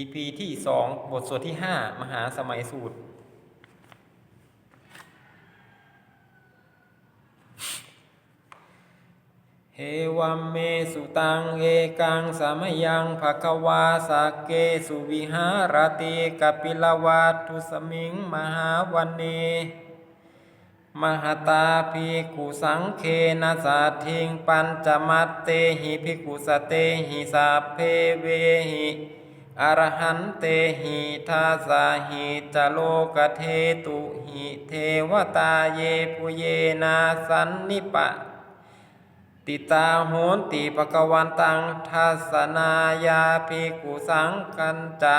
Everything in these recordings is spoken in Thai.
EP ที่สองบทสวดที่ห้ามหาสมัยสูตร เฮวัมเมสุตัง เอกังสามยังภควาสักเกสุวิหารติกปิลวัตทุสมิง มหาวันเนมหตาภิกขุสังเคนะสัทธิงปัญจมัตเตหิภิกขุสเตหิสัพเพเวหิ อรหันเตหิทาสาหิจโลกเทตุหิเทวตาเยปุเยนาสันนิปะ ติตาโหนติปะกวันตังทัสนายาภิกุสังกันจะ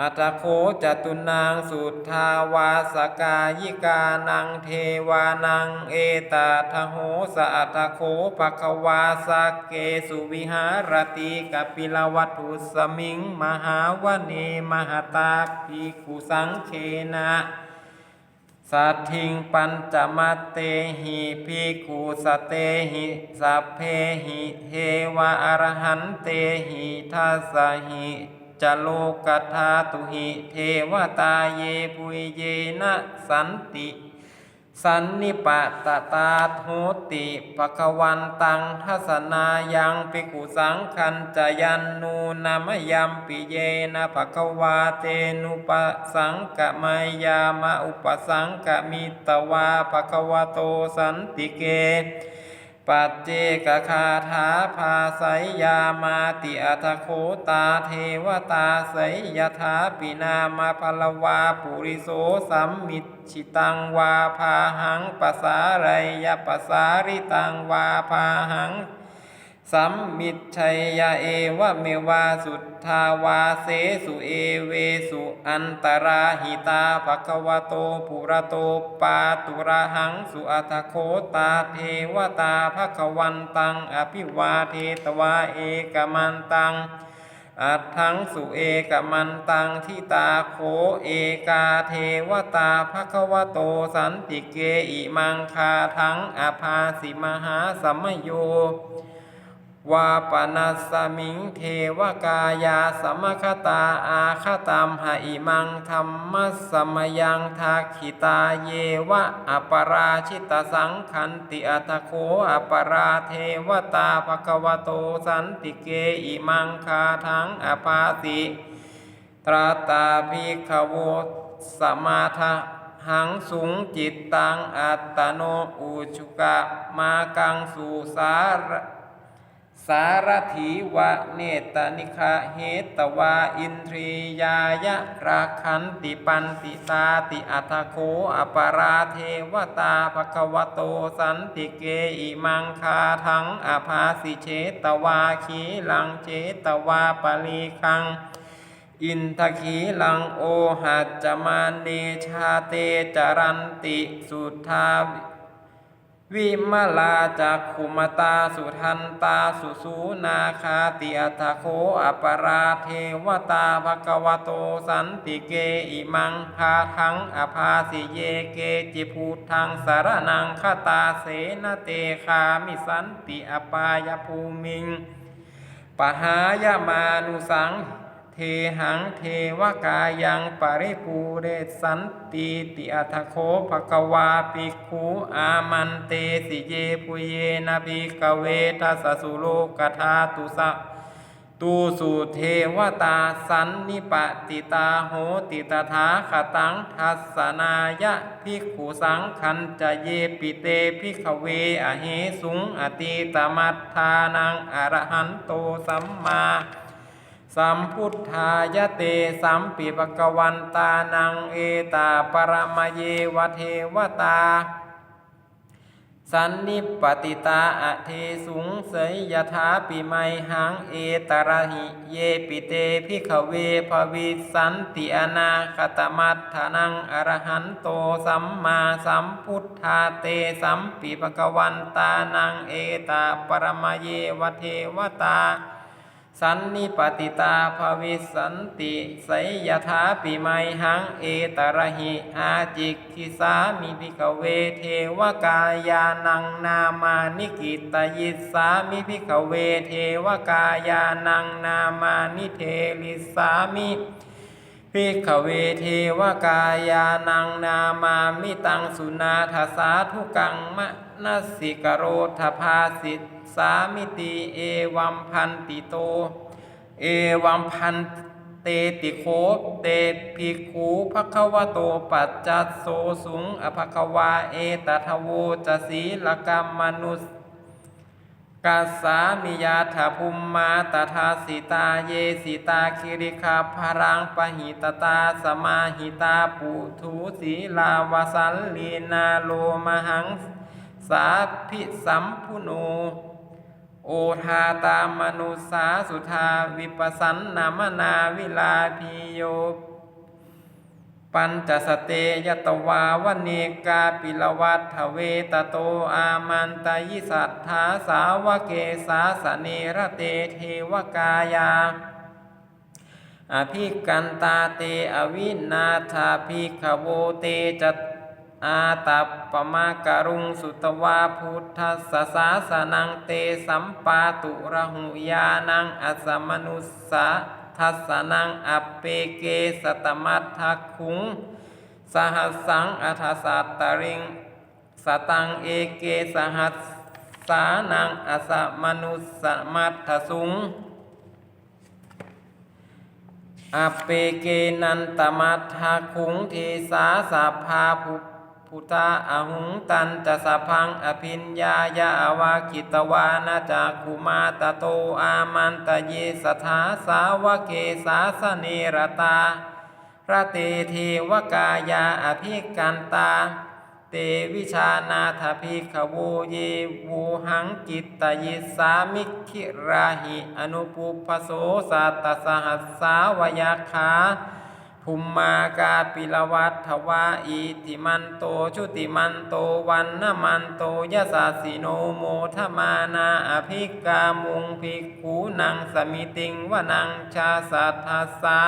อัตโคจตุนางสุทธาวาสกายิกานังเทวานังเอตาทโหสอัตโคปะกวาสเกสุวิหารติกปิลวัตุสมิง มหาวเนมหตาภิกขุสังเคนะสัทธิงปัญจมัตเตหิภิกขุสเตหิสัพเพหิเทวะอรหันเตหิทัสหิ จโลกธาตุหิเทวตาเยปุยเยนะสันติ สันนิปะตตาโหติปะกวันตังทัสนายังปิกุสังคันจยันนูนามยัมปิเยนะภะควาเตนุปสังกะมายามะอุปสังกะมิตวาภะควโตสันติเก ปัจเจกคาถาภาสยยามาติอัตโคตาเทวตาสยยถาปินามาพลวาปุริโสสัมมิตชิตังวาพาหังปสาไรยปสาริตังวาพาหัง สัมมิตชัยยาเอวะเมวาสุทธาวาเสสุเอเวสุอันตราหิตาภควโตปุระโตปาตุระหังสุอัตโคตาเทวตาภควันตังอภิวาเทตวาเอกมันตังอัตถังสุเอกมันตังทิตาโคเอกาเทวตาภควโตสันติเกอิมังคาทังอภาสิมหาสัมโย วาปนัสมิงเทวกายาสมคตาอาคตามหาอิมังธรรมสมยังทักขิตาเยวะอปราชิตสังขันติอัตโคอปราเทวตาภควโตสันติเกอิมังคาทังอภาสิตราตาภิกขโวสมาทะหังสุงจิตตังอัตตโนอุชุกะมากังสุสาร สารถีวะเนตนิคาเหตวาอินทรียายะราคันติปันติตาติอัตโคอปราเทวตาภควโตสันติเกอิมังคาทังอภาสิเชตวาขีลังเชตวาปลีคังอินทขีลังโอหัจจมานเนชาเตจรันติสุทธา วิมลาจากขุมตาสุทันตาสุสูนาคาติอัตโคอปราเทวตาภควโตสันติเกอิมังคาทังอภาสิเยเกจิพูทังสารนังคตาเสนเตคามิสันติอปายภูมิงปหายมานุสัง เทหังเทวกายังปริปูเรสันติติอัตโคภกวาปิกขุอามันเตสิเยปุเยนะภิกเวทัสสุโลกธาตุสะตูสุเทวตาสันนิปติตาโหติตถาคตังทัสสนายะภิกขุสังคันจะเยปิเตภิกขเวอเหสุงอติตมัตทานังอรหันโตสัมมา สัมพุทธายเตสัมปิปกวันตานังเอตาปรมเยวเทวตา สันนิปติตาอเทสุงเสยยถาปิไมหังเอตระหิเยปิเตพิขเวภวิสันติอนาคตมัตถนังอรหันโตสัมมาสัมพุทธาเตสัมปิปกวันตานังเอตาปรมเยวเทวตา สันนิปติตาภวิสันติไสยถาปิไมหังเอตระหิอาจิกขิสามิภิกเวเทวกายานังนามานิกิตยิสสามิภิกเวเทวกายานังนามานิเทลิสามิพิกขเวเทวกายานังนามามิตังสุนาทสาธุกังมะนัสสิกโรธภาสิต สามิติเอวัมพันติโต เอวัมพันเตติโคเตภิกขุภควโตปัจจัสโสสุงอภควาเอตทโวจะศีลกรรมมนุสกัสสามิยาถาภุมมาตถาสิตาเยสิตาคิริคาภรังปหิตตาสมาหิตาปุถุสีลาวสันลีนาโลมหัง สาพิสัมพุโน โอทาตามนุสาสุธาวิปสันนามนาวิลาพิโย ปัญจสเตยตวาวเนกาปิลวัตเวตโตอามันตยิสัทธาสาวเกสาสเนระเตเทวกายาอภิกันตาเตอวินาถาภิกขโวเตจต อาตัปปมาการุงสุตวาพุทธสสาสนังเตสัมปาตุระหุยานังอัสมนุสสะทัสสนังอัปเปเกสตมัททักขุง สหัสสังอัฏสัตตริง สตังเอเกสหัสสานังอัสมนุสสมัทสุงอเปเกนันตมัตทาคุงเทสาสัพพาภุ พุทธาอหุงตันจะสะพังอภินญายาอวากิตวานาจากคุมาตโตอามันตเยสถาสาวเกสาสเนรตาระเตเทวกายาอภิกันตา เตวิชานาถภิกขโวเยวูหังกิตตยิสามิคิราหิ อนุปุปโสสัตตสหัสสาวยาคา ภุมมากาปิลวัตถวาอิติมันโตชุติมันโตวันนมันโตยะสาสิโนโมทมานาอภิกามุงภิกขูนังสมิติงวนังชาสัทธาสา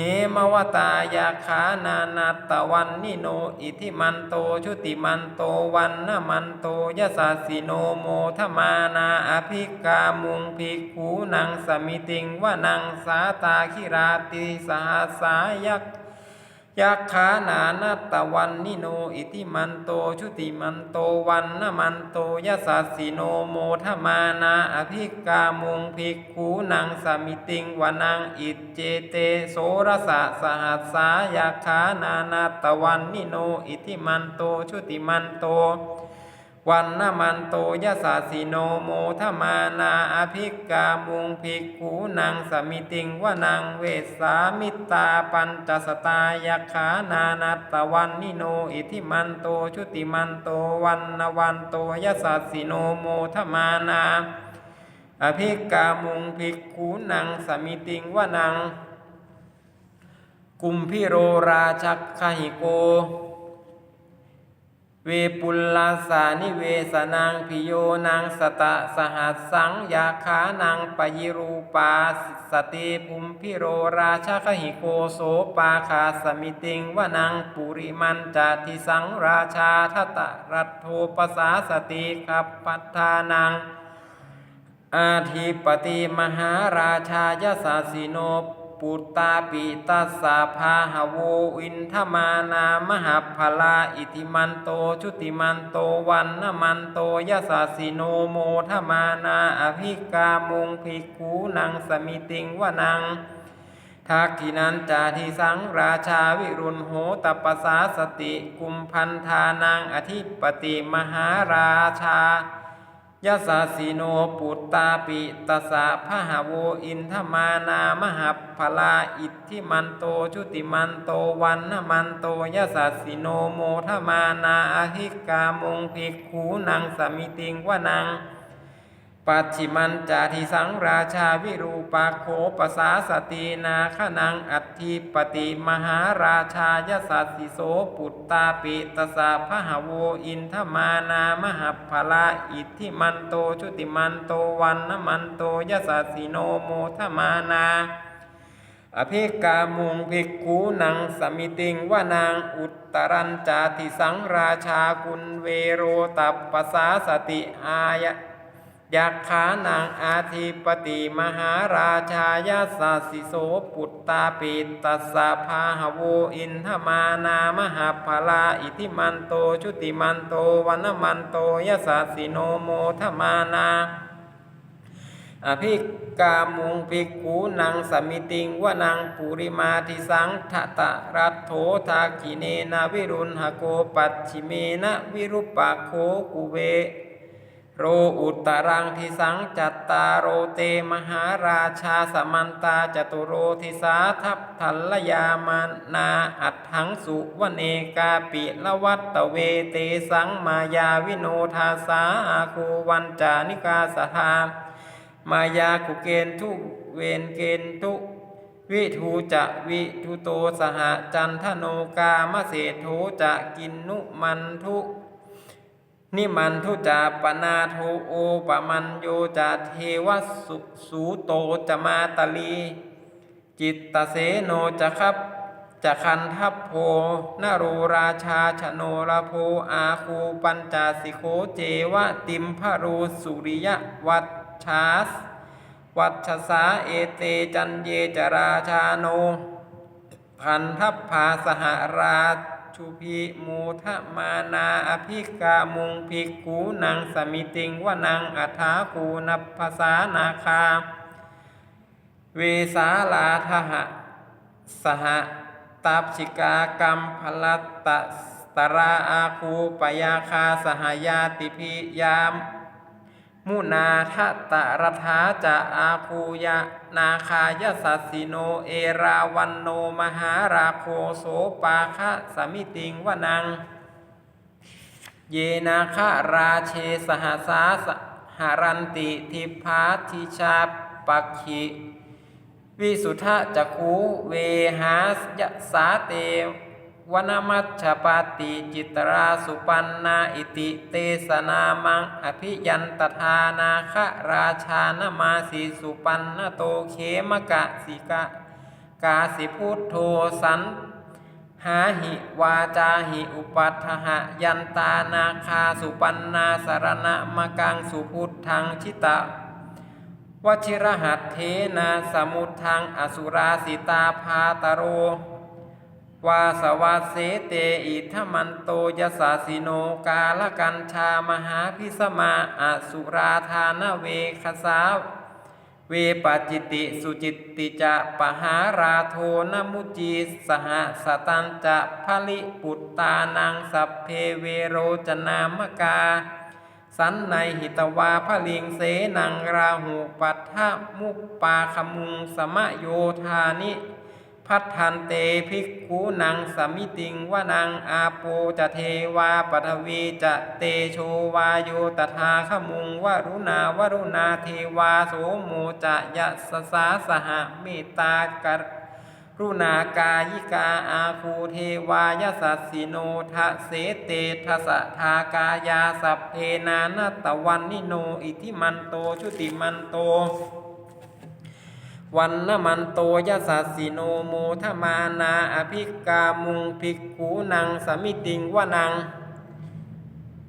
เหมวตายาขานานาตะวันนิโน อิทิมันโตชุติมันโตวันนมันโตยะสาสิโนโมทมานาอภิกามุงภิกขูนังสมิติงวนังสาตาคิราติสหสายักษ ยักขานานาตะวันนิโน อิทิมันโต ชุติมันโตวันนมันโตยะสัสสิโนโมทมานาอภิกามุงภิกขูนังสมิติงวนังอิจเจเตโสรสะสหัสสายาขานานาตะวันนิโน อิทิมันโต ชุติมันโต วันนมันโตยะสาสิโนโมทมานาอภิกามุงภิกขูนังสมิติงวนังเวสามิตาปัญจสตายาขานานาตะวันนิโนอิทิมันโตชุติมันโตวันนวันโตยะสาสิโนโมทมานาอภิกามุงภิกขูนังสมิติงวนังกุมพิโรราชักขหิโก เวปุลลาสานิเวสนังพิโยนังสตะสหัสสังยาขานังปยิรูปาสติภุมพิโรราชคหิโกโสปาคาสมิติงวนังปุริมันจาทิสังราชาทตะรัตโทปสาสติขับปัฏฐานังอาทิปติมหาราชายสาสิโน ปุตตาปิตัสสะพาหโวอินทมานามหาพลาอิติมันโตชุติมันโตวันนมันโตยสาสิโนโมทมานาอภิกามุงภิกขูนังสมิติงวนังทักขินันจาทิสังราชาวิรุณโหตปสาสติกุมพันธานังอธิปติมหาราชา ยสาสีโนปุตตาปิตสะพหาโวอินทมานามหัพพลาอิทธิมันโตชุติมันโตวันนมันโตยสาสีโนโมทมานาอหิกามุงภิกขูนังสมิติงวนัง ปัจฉิมันจาทิสังราชาวิรูปาโขปสาสตินาคนังอัตถิปติมหาราชายสัสสิโสปุตตาปิตสาพหโวอินทมานามหัพลาอิทธิมันโตชุติมันโตวันนมันโตยสัสสิโนโมทมานาอภิกามุงภิกขูนังสมิติงวานางอุตตรัญจาติสังราชากุลเวโรตัปปสาสติอายะ ยักขานางอาทิปติมหาราชายาสาสิโสปุตตาปิตัสสะพาหโวอินทมานามหาภลาอิทิมันโตชุติมันโตวันมันโตยสาสิโนโมทมานาอภิกามุงภิกขูนังสมิติงวนังปุริมาทิสังทะตะรัตโถทากิเนนาวิรุณหโกปัจฉิเมนะวิรุปปะโคกุเว โรอุตรังทิสังจัตตาโรเตมหาราชาสมันตาจตุโรทิสาทัพทัลลยามานาอัตถังสุวเนกาปิละวัตตเวเตสังมายาวิโนทาสาอาคูวันจานิกาสหามมายากุเกณฑ์ทุเวนเกณฑ์ทุวิทูจะวิทุโตสหจันทโนกามเสโทจะกินนุมันทุ นิมันทุจาปนาโทโอปมันโยจะเทวสุสูโตจะมาตลี จิตตเสโนจะคับจะคันทัพโพนโรราชาชโนราโพอาคูปัญจาสิโคเจวะติมพรูสุริยวัชชาส วัชสาเอเตจันเยจราชาโน พันทัพพาสหราช พีมูทะมานาอภิกามุงภิกขูนังสมิติงวนังอัฐาคูนับภาษานาคา เวสาลาทหะสหตับชิกากรรมพลัตตะตราอาคูปยาคาสหายาติพิยาม มุนาทะตะรถาจะอาคูยะนาคายสัสสิโนเอราวันโนมหาราโคโสปาคะสมิติงวนัง เยนาคาราเชสหสาสหารันติทิพาทิชาปักขิวิสุทธะจักูเวหายสาเต วนามัชฌปาติจิตราสุปันนาอิติเตสนามังอภิยันตทานาคะราชานมาสีสุปันนโตเขมกะสิกะ กาสิพุทโธสันหาหิวาจาหิอุปัฏฐหะยันตานาคาสุปันนาสารณะมะกังสุพุทธังชิตะวชิรหัตเทนาสมุทังอสุราสิตาพาตโร วาสวาเสเตอิทมันโตยสาสิโนกาลกัญชามหาพิสมาอสุราธานเวคสาเวปจิติสุจิตติจะปหาราโทนมุจีสหสตันจะพลิปุตตานังสัพเพเวโรจนามกา สันในหิตวาพลิงเสนังราหูปัทธมุปปาขมุงสมะโยธานิ พัทันเตภิกขูนังสมิติงวนังอาโปจะเทวาปทวีจะเตโชวาโยตถาขมุงวรุณาวรุณาเทวาโสโมจะยะสสาสหเมตตากรุณากายิกาอาคูเทวายสัสสิโนทะเสเตทะสะทากายาสัพเพนานาตวันนิโน อิทิมันโตชุติมันโต วันนมันโตยสัสสิโนโมทมานาอภิกามุงภิกขูนังสมิติงวนัง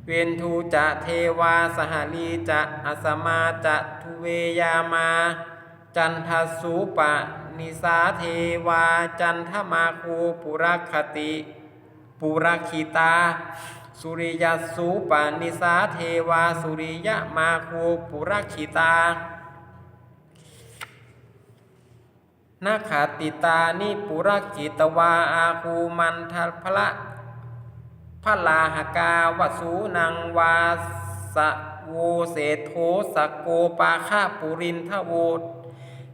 เวนทูจะเทวาสหลีจะอสมาจะทุเวยามา จันทสูปะนิสาเทวาจันทมาคูปุรคติปุรคิตา สุริยสูปะนิสาเทวาสุริยมาคูปุรคิตา นาขาติตานิปุรกิตวาอาคูมันทัพละพระลาหกาวสูนังวาสะโวเสโทสกโกปาคาปุรินทโว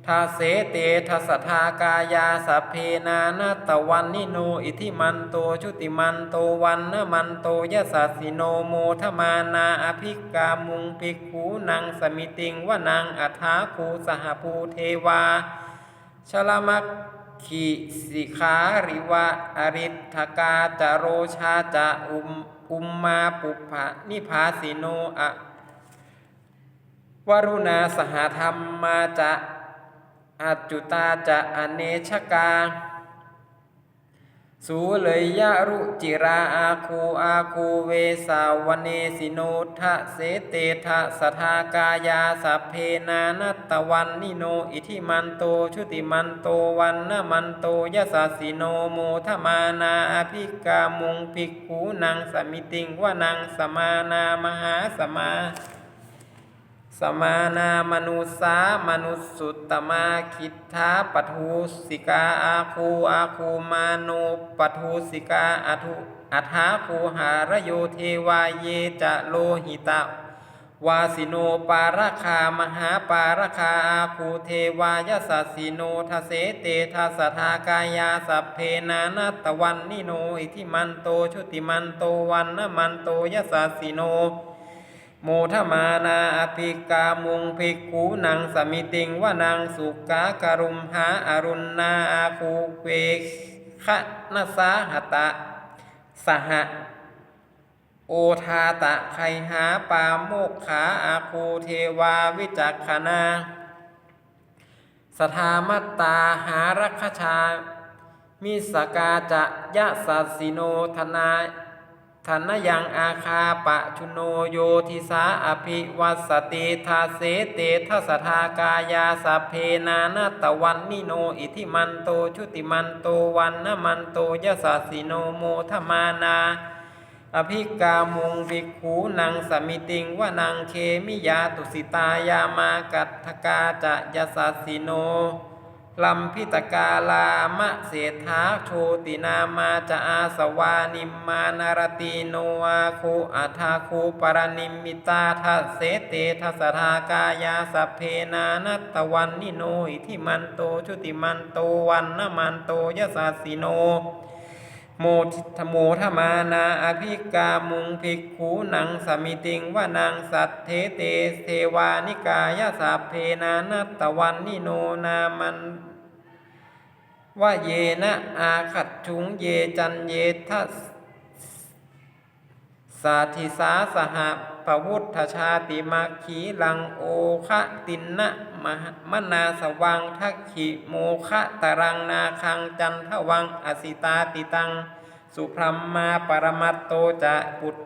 ทาเสเตทัสทากายาสเพนานาตวันนิโนอิทิมันโตชุติมันโตวันนมันโตยสัสสิโนโมทมานาอภิกามุงภิกขูนางสมิติงวะนางอัฐาคูสหภูเทวา ชลมักขีสิขาริวะอริทธกาจโรชาจะอุมอุมมาปุพะนิพาสิโนอะวรุณาสหธรรมมาจะอัจจุตาจะอเนชกา สูเลยยะรุจิราอาคูอาคูเวสาวเนสิโนทะเสเตทะสทากายาสัพเพนานัตตวันนิโน อิทิมันโตชุติมันโตวันนมันโตยสสสิโนโมทมานาอภิกามุงภิกขูนางสมิติงวนางสมานา มหาสมา สมานามนุสามนุสสุตตมาคิทธาปทูสิกาอาคูอาคูมาโนปทูสิกาอทุอัฐาคูหารโยเทวาเยจะโลหิตะวาสิโนปาราคามหาปาราคาอาคูเทวายสัสสิโนทเสเตทัสทากายาสัพเพนานาตวันนิโน อิทิมันโตชุติมันโตวันนมันโตยสัสสิโน โมทมานาอภิกามุงภิกขูนางสมิติงวานางสุกาการุมหาอารุณนาอาคูเวคะนสาหตะ สหะ โอทาตะไคหาปาโมกขาอาคูเทวาวิจักขณาสทามัตตาหารัคชา มิสกาจะยะสัสสิโนธนา ธนยังอาคาปะชุโนโยทิสาอภิวัสติทาเสเตทัสทากายาสัพเพนานาตวันนิโนอิทิมันโตชุติมันโตวันนมันโตยสัสสิโนโมทมานา อภิกามุงภิกขูนางสมิติงวะนางเคมิยาตุสิตายามากัตถกาจะยสัสสิโน ลัมพิตกาลามะเศรษฐาโชตินามาจะอาสวานิมมานารติโนวาคูอัทาคูปรนิมมิตาทัสเสเตทัสทากายาสัพเพนานัตตวันนิโนอิทิมันโตชุติมันโตวันนมันโตยสัสสิโน โมทิธโมทมานาอภิกามุงภิกขูหนังสมิติงวานางสัตเทเตเทวานิกายสัพเพนานัตตวันนิโนนามันว่าเยนะอาขัดชุงเยจันเยทัสสาธิสาสห ปวุฒชาติมาขีลังโอคะตินนะมหมนาสวังทักขิโมคะตรังนาคังจันทวังอสิตาติตัง สุพรัมมาปรมัตโตจะปุต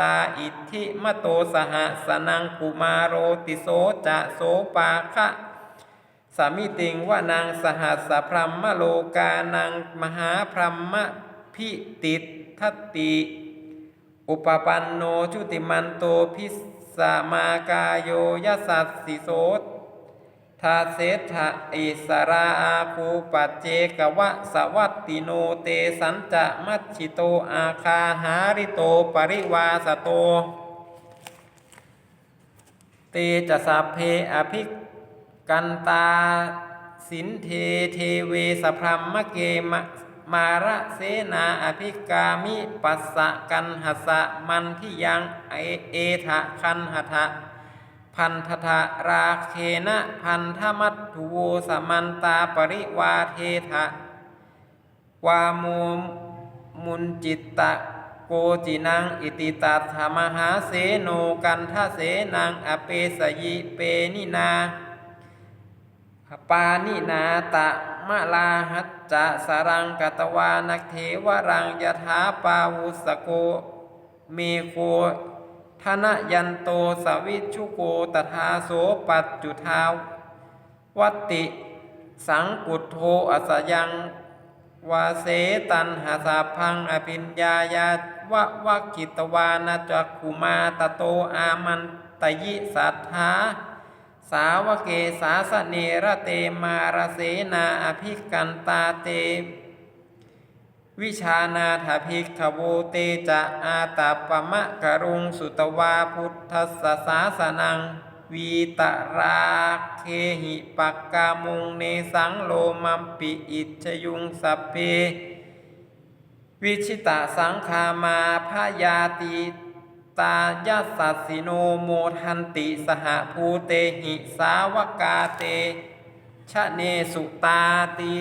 ตาอิทธิมโตสหสนังกุมาโรติโสจะโสปาคะสามิติงว่านางสหัสพรัมมโลกานังมหาพรัมมพิติทัตติ อุปปันโนชุติมันโตพิสมากายโยยสัสสิโสทาเสถะอิสราอาคูปัจเจกวะสวัตติโนเตสันจะมัชชิโตอาคาหาริโตปริวาสโต เตจะสัพเพอภิกันตาสินเทเทเวสพรัมมะเกมะ มาระเสนาอภิกามิปัสสะกันหัสะมันที่ยังเอเอทะคันหทะพันธทะราเคนะพันธมัตถุโวสมันตาปริวาเททะวาโมมุนจิตตะโกจินังอิติตัถมหาเสโนกันทะเสนังอเปสยิเปนินา ปานินาตะมะลาหัจจะสรังกตวานักเทวรังยถาปาวุสโกเมโคธนยันโตสวิชุโกตถาโสปัจจุทาวัติ สังกุทโทอสยังวาเสตันหาสาพังอภิญญายาวะวะกิตวานาจักขุมาตโตอามันตยิสัทธา สาวเกสาสเนระเตมาราเสนาอภิกันตาเต วิชานาถภิกขโวเตจะอาตาปมะกรุงสุตวาพุทธสสาสนัง วีตราเคหิปักกามุงเนสังโลมัมปิอิจยุงสัพเพ วิชิตาสังคามาพยาติ ตายัสสัสสิโนโมทันติสหภูเตหิสาวกาเตชะเนสุตาติ